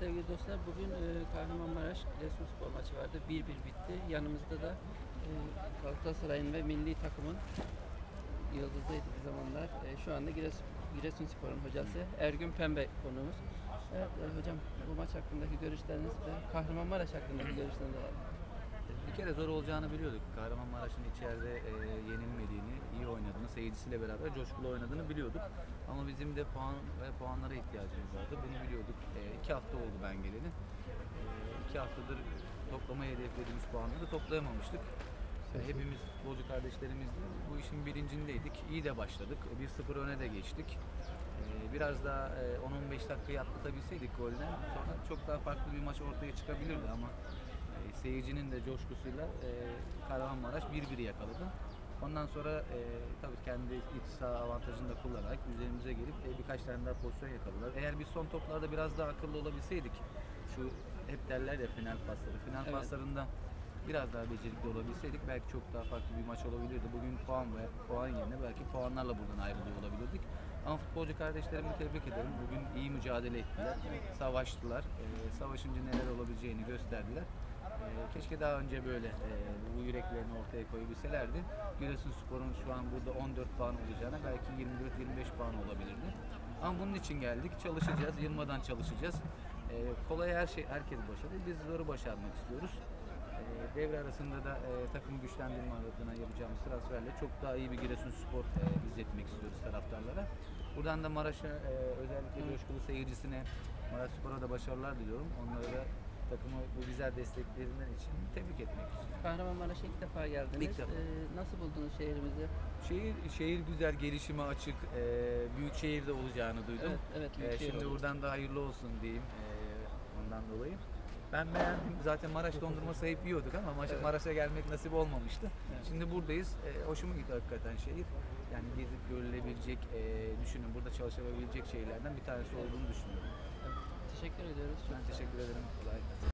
Sevgili dostlar bugün e, Kahramanmaraş Giresunspor maçı vardı. 1-1 bitti. Yanımızda da e, Galatasaray'ın ve milli takımın yıldızıydı bir zamanlar. E, şu anda Giresun, Giresunspor'un hocası Ergün Pembe konuğumuz. Evet e, hocam bu maç hakkındaki görüşleriniz ve Kahramanmaraş hakkındaki görüşleriniz var. Bir kere zor olacağını biliyorduk. Kahramanmaraş'ın içeride e, yenilmediğini, iyi oynadığını, seyircisiyle beraber coşkulu oynadığını biliyorduk. Ama bizim de puan ve puanlara ihtiyacımız vardı. Bunu biliyorduk. E, iki hafta oldu ben geleli. E, iki haftadır toplamayı hedeflediğimiz puanları toplayamamıştık. E, hepimiz futbolcu kardeşlerimizle bu işin bilincindeydik. İyi de başladık. 1-0 öne de geçtik. E, biraz daha e, 10-15 dakikayı atlatabilseydik golden sonra çok daha farklı bir maç ortaya çıkabilirdi ama e, seyircinin de coşkusuyla e, Kahramanmaraş 1-1 yakaladı. Ondan sonra e, tabii kendi iç saha avantajını da kullanarak üzerimize gelip e, birkaç tane daha pozisyon yakaladılar. Eğer biz son toplarda biraz daha akıllı olabilseydik, şu hep derler ya final pasları, final Evet. paslarında biraz daha becerikli olabilseydik belki çok daha farklı bir maç olabilirdi. Bugün puan ve puan yerine belki puanlarla buradan ayrılıyor olabilirdik. Ama futbolcu kardeşlerimi tebrik ederim. Bugün iyi mücadele ettiler, savaştılar. E, savaşınca neler olabileceğini gösterdiler. E, keşke daha önce böyle e, bu yüreklerini ortaya koyabilselerdi. Giresunspor'un şu an burada 14 puan olacağına belki 24-25 puan olabilirdi. Ama bunun için geldik. Çalışacağız, yılmadan çalışacağız. E, kolay her şey herkes başarır. Biz zoru başarmak istiyoruz. E, devre arasında da e, takım güçlendirme adına yapacağımız transferle çok daha iyi bir Giresunspor e, izletmek istiyoruz taraftarlara. Buradan da Maraş'a e, özellikle coşkulu seyircisine Maraş Spor'a da başarılar diliyorum. Onlara da takımı bu güzel desteklerinden için tebrik etmek istiyorum. Kahramanmaraş'a ilk defa geldiniz. İlk defa. E, nasıl buldunuz şehrimizi? Şehir şehir güzel, gelişime açık, e, büyük şehirde olacağını duydum. Evet, evet, büyük E, şehir şimdi buradan da hayırlı olsun diyeyim e, ondan dolayı. Ben beğendim. Zaten Maraş dondurması hep yiyorduk ama Maraş'a Evet. Maraş'a gelmek nasip olmamıştı. Evet. Şimdi buradayız. E, hoşuma gitti hakikaten şehir. Yani gezip görülebilecek, e, düşünün burada çalışabilecek şeylerden bir tanesi olduğunu düşünüyorum. Teşekkür ediyoruz. Çok Ben teşekkür ederim. Kolay gelsin.